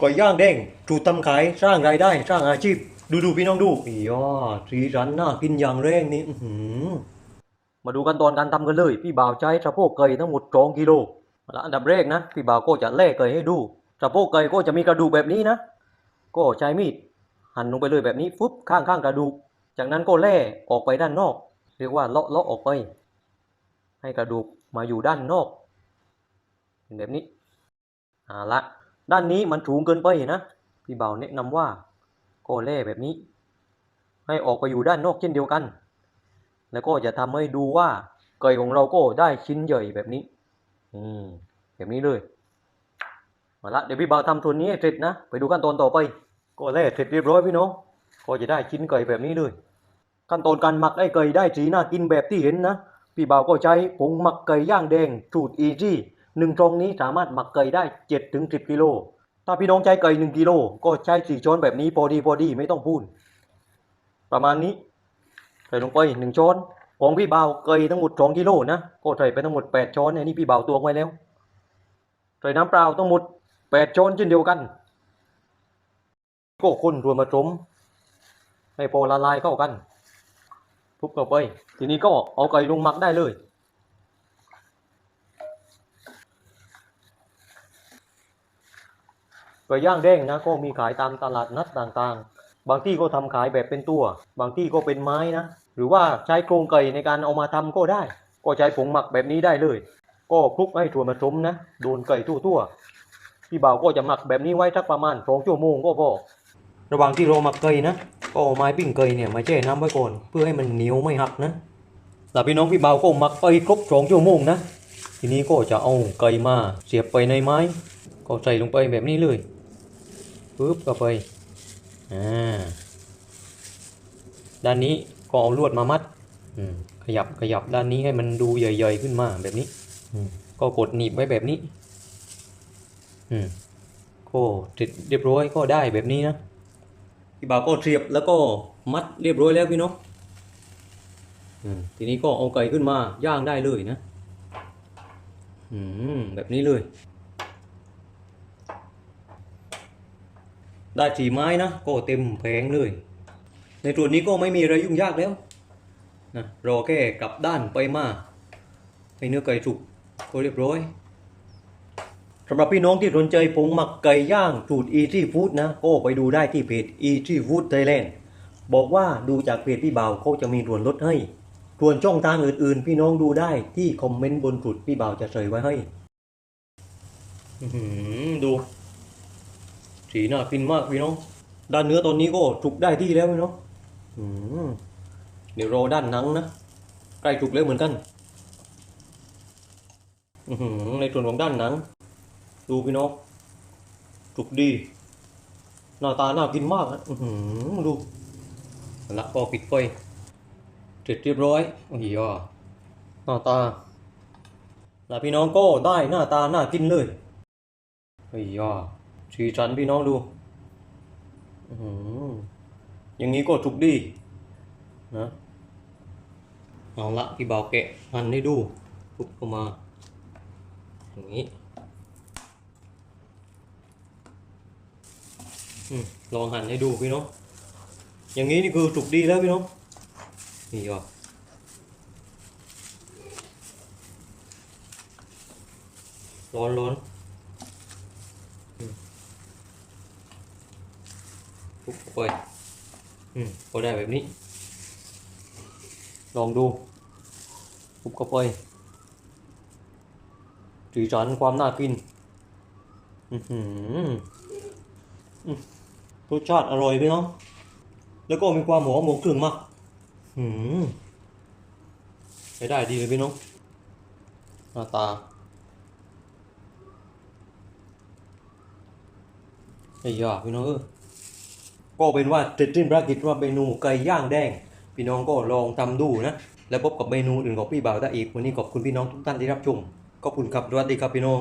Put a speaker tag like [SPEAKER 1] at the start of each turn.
[SPEAKER 1] ก่อยย่างแดงถูกทำขายสร้างรายได้ สร้างอาชีพ ดูดูพี่น้องดูอีย่อสีรันน่ากินอย่างแรงนี่อืมาดูกันตอนการทำกันเลย พี่บ่าวใช้สะโพกไก่ทั้งหมดสองกิโลและอันดับแรกนะพี่บ่าวก็จะแล่ไก่ให้ดูสะโพกไก่ก็จะมีกระดูกแบบนี้นะ ก็ใช้มีดหั่นลงไปเลยแบบนี้ฟุบข้างข้างๆกระดูก จากนั้นก็แล่ออกไปด้านนอก เรียกว่าเลาะเลาะออกไป ให้กระดูกมาอยู่ด้านนอกเป็นแบบนี้เอาละ ด้านนี้มันสูงเกินไปนะพี่เบาแนะนำว่าก็แล่แบบนี้ ให้ออกไปอยู่ด้านนอกเช่นเดียวกัน แล้วก็จะทำให้ดูว่าไก่ของเราก็ได้ชิ้นใหญ่แบบนี้ อืมแบบนี้เลยมาละเดี๋ยวพี่เบาทำส่วนนี้เสร็จนะไปดูขั้นตอนต่อไป ก็แล่เสร็จเรียบร้อยพี่น้องก็จะได้ชิ้นไก่แบบนี้เลย ขั้นตอนการหมักไอ้ไก่ได้สีน่ากินแบบที่เห็นนะพี่เบ่าก็ใช้ผงหมักไก่ย่างแดงสูตรอีจี้ หนึ่งตรงนี้สามารถหมักไก่ได้7จ็ถึงสิกิโล ถ้าพี่น้องใช้ไก่หนึ่งกิโลก็ใช้สี่ช้อนแบบนี้พอดีพอดีไม่ต้องพูน ประมาณนี้ ใส่ลงไปหนึ่งช้อน ของพี่เบาวไก่ทั้งหมดสองกิโลนะ ก็ใส่ไปทั้งหมดแปดช้อนเนี่ยนี่พี่บ่าตวงไว้แล้ว ใส่น้ำเปล่าทั้งหมดแปดช้อนเช่นเดียวกัน ก็คนรวมผสมให้พอละลายเข้ากันทุบเข้าไป ทีนี้ก็เอาไก่ลงหมักได้เลย ไก่ย่างแดงนะก็มีขายตามตลาดนัดต่างๆ บางที่ก็ทำขายแบบเป็นตัว บางที่ก็เป็นไม้นะ หรือว่าใช้โครงไก่ในการเอามาทำก็ได้ ก็ใช้ผงหมักแบบนี้ได้เลย ก็คลุกให้ถั่วผสมนะ โดนไก่ทั่วๆพี่บ่าวก็จะหมักแบบนี้ไว้สักประมาณสองชั่วโมงก็พอ ระหว่างที่เราหมักไก่นะ ก็เอาไม้ปิ้งไก่เนี่ยมาแช่น้ำไว้ก่อน เพื่อให้มันเหนียวไม่หักนะแต่พี่น้องพี่บ่าวก็หมักไปครบสองชั่วโมงนะ ทีนี้ก็จะเอาไก่มาเสียบไปในไม้ก็ใส่ลงไปแบบนี้เลย ปึ๊บเข้าไปอ่าด้านนี้ก็เอาลวดมามัดอืมขยับขยับด้านนี้ให้มันดูใหญ่ๆขึ้นมาแบบนี้อืมก็กดหนีบไว้แบบนี้อืมก็เสร็จเรียบร้อยก็ได้แบบนี้นะพี่บ่าวก็เสียบแล้วก็มัดเรียบร้อยแล้วพี่น้องอืมทีนี้ก็เอาไก่ขึ้นมาย่างได้เลยนะอืมแบบนี้เลย ได้สีไม้นะก็เต็มแผงเลย ในส่วนนี้ก็ไม่มีอะไรยุ่งยากแล้วนะรอแค่กลับด้านไปมาให้เนื้อไก่สุกก็เรียบร้อยสำหรับพี่น้องที่สนใจผงหมักไก่ย่างสูตร Easy Food นะก็ไปดูได้ที่เพจ Easy Food Thailand บอกว่าดูจากเพจพี่บ่าวเขาจะมีส่วนลดให้ส่วนช่องทางอื่นๆ พี่น้องดูได้ที่คอมเมนต์บนสุดพี่บ่าวจะใส่ไว้ให้ดู สีน่ากินมากพี่น้อง ด้านเนื้อตอนนี้ก็สุกได้ที่แล้วพี่น้องเดี๋ยวรอด้านหนังนะ ใกล้สุกแล้วเหมือนกันในส่วนของด้านหนัง ดูพี่น้องสุกดีหน้าตาน่ากินมากนะอื้อหือดูละก็ปิดไฟเสร็จเรียบร้อยโอ้ยอะหน้าตาแล้วพี่น้องก็ได้หน้าตาน่ากินเลยเฮ้ยอะ สีสันพี่น้องดูอย่างนี้ก็สุกดีนะเอาละพี่บ่าแกะหั่นให้ดูปุ๊บเข้ามา อย่างนี้อลองหั่นให้ดูพี่น้อง อย่างนี้นี่คือสุกดีแล้วพี่น้อง นี่อะร้อนร้อน กุ๊บเข้าไปอืมพอได้แบบนี้ ลองดูปุ๊บเข้าไปสีสันความน่ากินอือหืออืมรสชาติอร่อยพี่น้องแล้วก็มีความหอมของเครื่องมากอืมใช้ได้ดีเลยพี่น้องหน้าตาไอ้ยาพี่น้องเออ ก็เป็นว่าเสร็จสิ้นภารกิจว่าเมนูไก่ย่างแดง พี่น้องก็ลองทำดูนะ แล้วพบกับเมนูอื่นของพี่บ่าวได้อีกวันนี้ขอบคุณพี่น้องทุกท่านที่รับชมขอบคุณครับสวัสดีครับพี่น้อง